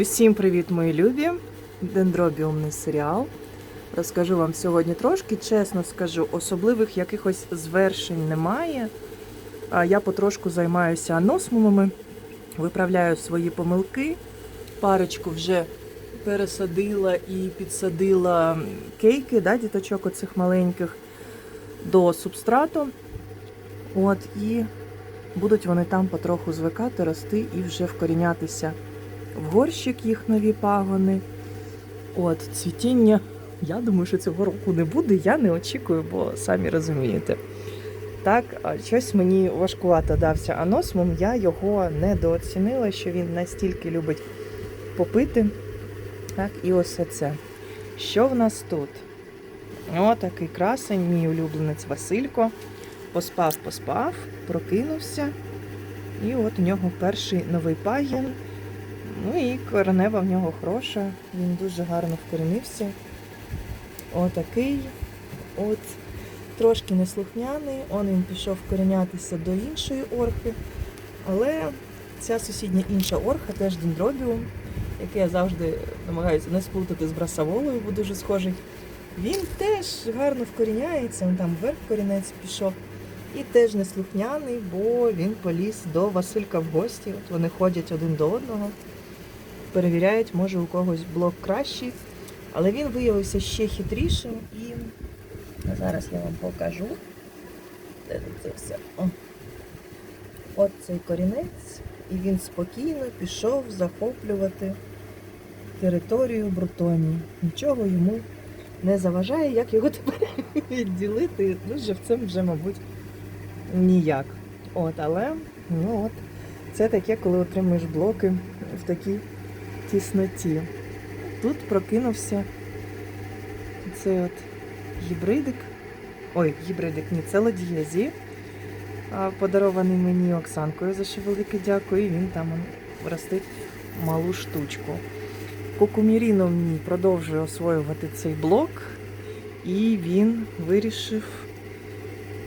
Усім привіт, мої любі! Дендробіумний серіал. Розкажу вам сьогодні трошки, чесно скажу, особливих якихось звершень немає. Я потрошку займаюся аносмумами, виправляю свої помилки. Парочку вже пересадила і підсадила кейки, да, діточок оцих маленьких до субстрату. От, і будуть вони там потроху звикати, рости і вже вкорінятися в горщик їх нові пагони. От, цвітіння. Я думаю, що цього року не буде, я не очікую, бо самі розумієте. Так, щось мені важкувато дався аносмум, я його недооцінила, що він настільки любить попити. Так, і ось це. Що в нас тут? О, такий красень, мій улюбленець Василько. Поспав, поспав, прокинувся. І от у нього перший новий пагін. Ну і коренева в нього хороша, він дуже гарно вкоренився. Отакий. От трошки неслухняний, он він пішов вкоренятися до іншої орхи. Але ця сусідня інша орха теж дендробіум, який я завжди намагаюся не сплутати з брасаволою, бо дуже схожий. Він теж гарно вкоріняється, він там вверх корінець пішов. І теж неслухняний, бо він поліз до Василька в гості. От вони ходять один до одного перевіряють, може у когось блок кращий. Але він виявився ще хитрішим і зараз я вам покажу. Де це все? О. От цей корінець, і він спокійно пішов захоплювати територію Брутонії. Нічого йому не заважає, як його тепер відділити. Ну, живцем вже, мабуть, ніяк. От, але ну от, це таке, коли отримуєш блоки в такій тісноті. Тут прокинувся цей от гібридик. Ой, гібридик, ні, це ладієзі, подарований мені Оксанкою, за що велике дякую. І він там ростить малу штучку. Кукуміріно мені продовжує освоювати цей блок, і він вирішив,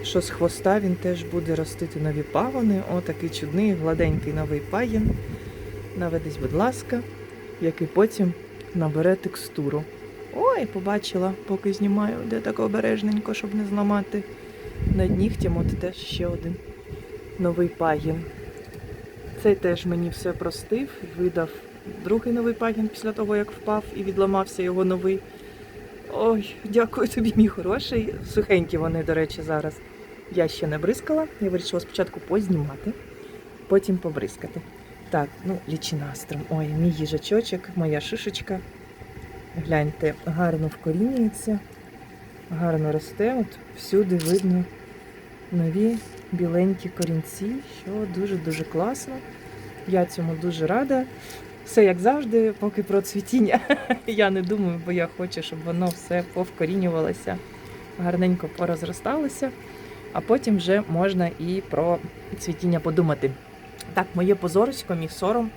що з хвоста він теж буде ростити нові пагони. Отакий чудний, гладенький новий пагін. Наведись, будь ласка який потім набере текстуру. Ой, побачила, поки знімаю, де так обережненько, щоб не зламати над нігтям. От теж ще один новий пагін. Цей теж мені все простив, видав другий новий пагін після того, як впав і відламався його новий. Ой, дякую тобі, мій хороший. Сухенькі вони, до речі, зараз. Я ще не бризкала. Я вирішила спочатку познімати, потім побризкати. Так, ну, лічинастром. Ой, мій їжачочок, моя шишечка. Гляньте, гарно вкорінюється, гарно росте. От всюди видно нові біленькі корінці, що дуже-дуже класно. Я цьому дуже рада. Все як завжди, поки про цвітіння. Я не думаю, бо я хочу, щоб воно все повкорінювалося, гарненько порозросталося, а потім вже можна і про цвітіння подумати. Так, моє позорисько, мій сором.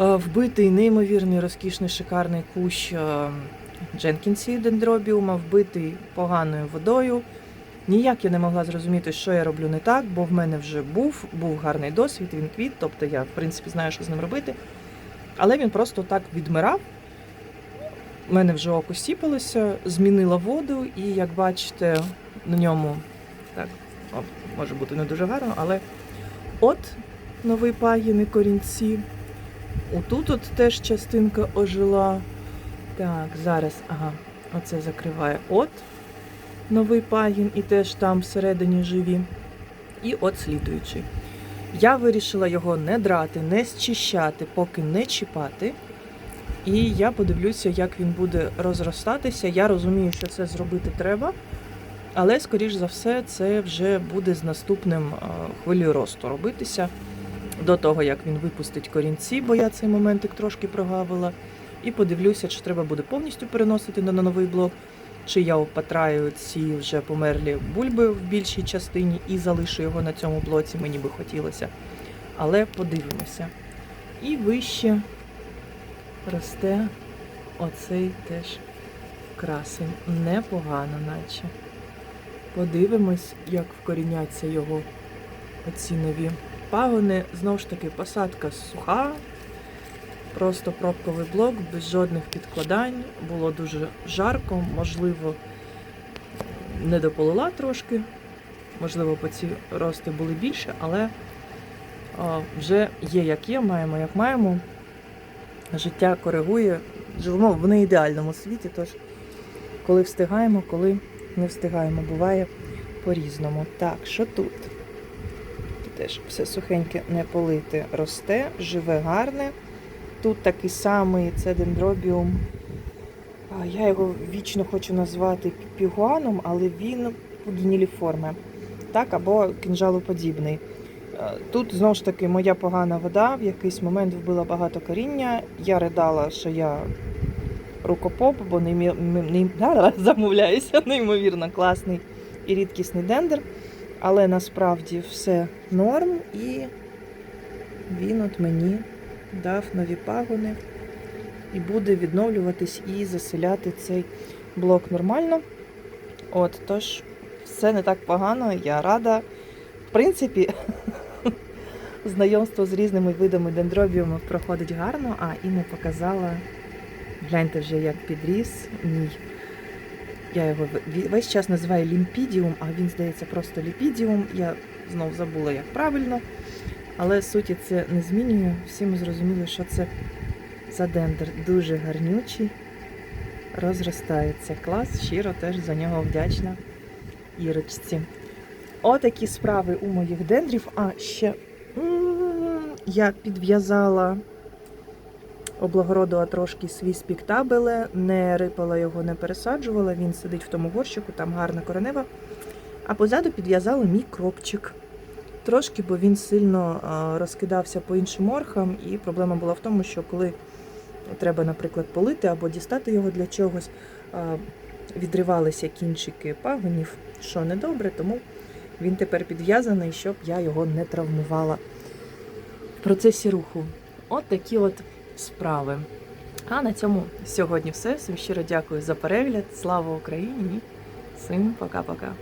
Е, Вбитий неймовірний, розкішний, шикарний кущ е, Дженкінсі дендробіума, вбитий поганою водою. Ніяк я не могла зрозуміти, що я роблю не так, бо в мене вже був був гарний досвід, він квіт, тобто я, в принципі, знаю, що з ним робити. Але він просто так відмирав. У мене вже око сіпалося, змінила воду, і як бачите, на ньому так, о, може бути не дуже гарно, але От новий пагін і корінці. Отут от теж частинка ожила. Так, зараз, ага, оце закриває от новий пагін і теж там всередині живі. І от слідуючий. Я вирішила його не драти, не зчищати, поки не чіпати. І я подивлюся, як він буде розростатися. Я розумію, що це зробити треба. Але, скоріш за все, це вже буде з наступним хвилею росту робитися до того, як він випустить корінці, бо я цей моментик трошки прогавила. І подивлюся, чи треба буде повністю переносити на новий блок, чи я опатраю ці вже померлі бульби в більшій частині і залишу його на цьому блоці, мені би хотілося. Але подивимося. І вище росте оцей теж красень. Непогано, наче. Подивимось, як вкоріняться його оці нові пагони. Знову ж таки, посадка суха. Просто пробковий блок, без жодних підкладань. Було дуже жарко, можливо, не дополила трошки. Можливо, по ці рости були більше, але а, вже є як є, маємо як маємо. Життя коригує. Живемо в неідеальному світі, тож коли встигаємо, коли не встигаємо, буває по-різному. Так, що тут? Теж все сухеньке не полите росте, живе гарне. Тут такий самий це дендробіум. Я його вічно хочу назвати пігуаном, але він пудініліформе. Так, або кінжалоподібний. Е, Тут знову ж таки моя погана вода в якийсь момент вбила багато коріння. Я ридала, що я рукопоп, бо неймі... м- замовляюся, неймовірно класний і рідкісний дендер. Але насправді все норм, і він от мені дав нові пагони і буде відновлюватись і заселяти цей блок нормально. От, тож, все не так погано, я рада. В принципі, знайомство з різними видами дендробіумів проходить гарно, а і не показала. Гляньте вже, як підріс мій. Я його весь час називаю лімпідіум, а він, здається, просто ліпідіум. Я знов забула, як правильно. Але суті це не змінює. Всі ми зрозуміли, що це за дендер. Дуже гарнючий, розростається. Клас, щиро теж за нього вдячна Ірочці. Отакі справи у моїх дендрів. А ще я підв'язала облагородила трошки свій спіктабеле, не рипала його, не пересаджувала. Він сидить в тому горщику, там гарна коренева. А позаду підв'язала мій кропчик. Трошки, бо він сильно розкидався по іншим орхам, і проблема була в тому, що коли треба, наприклад, полити або дістати його для чогось, відривалися кінчики пагонів, що недобре, тому він тепер підв'язаний, щоб я його не травмувала в процесі руху. От такі от справи. А на цьому сьогодні все. Всім щиро дякую за перегляд. Слава Україні! Всім пока-пока.